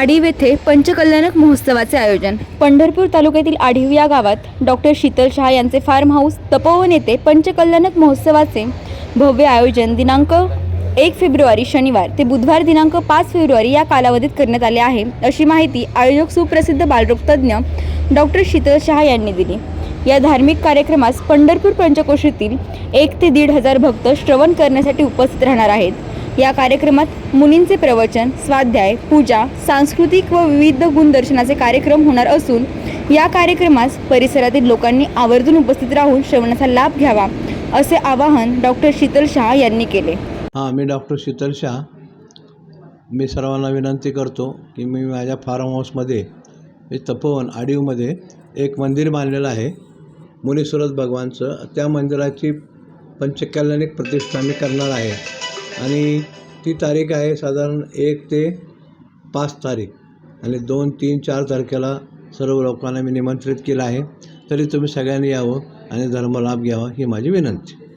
आढीव येथे पंचकल्याणक महोत्सवाचे आयोजन. पंढरपूर तालुक्यातील आढीव या गावात डॉक्टर शीतल शहा यांचे फार्म हाऊस तपोवन येथे पंचकल्याणक महोत्सवाचे भव्य आयोजन दिनांक एक फेब्रुवारी शनिवार ते बुधवार दिनांक पाच फेब्रुवारी या कालावधीत करण्यात आले आहे अशी माहिती आयोजक सुप्रसिद्ध बालरोगतज्ञ डॉक्टर शीतल शहा यांनी दिली. या धार्मिक कार्यक्रमास पंढरपूर पंचकोशीतील एक ते दीड हजार भक्त श्रवण करण्यासाठी उपस्थित राहणार आहेत. या कार्यक्रमात मुनींचे प्रवचन स्वाध्याय पूजा सांस्कृतिक व विविध गुणदर्शनाचे कार्यक्रम होणार असून या कार्यक्रमास परिसरातील लोकांनी आवर्जून उपस्थित राहून श्रवणाचा लाभ घ्यावा असे आवाहन डॉक्टर शीतल शहा यांनी केले. हां मी डॉक्टर शीतल शहा. मी सर्वांना विनंती करतो की मी माझ्या फार्म हाऊसमध्ये मी तपोवन आडीवमध्ये एक मंदिर बांधलेलं आहे मुनीसुरत भगवानचं. त्या मंदिराची पंचकल्याणिक प्रतिष्ठा मी करणार आहे. आणि ती तारीख आहे साधारण एक ते पाच तारीख. आणि दोन तीन चार तारखेला सर्व लोकांना मी निमंत्रित केलं आहे. तरी तुम्ही सगळ्यांनी यावं आणि धर्मलाभ घ्यावा ही माझी विनंती.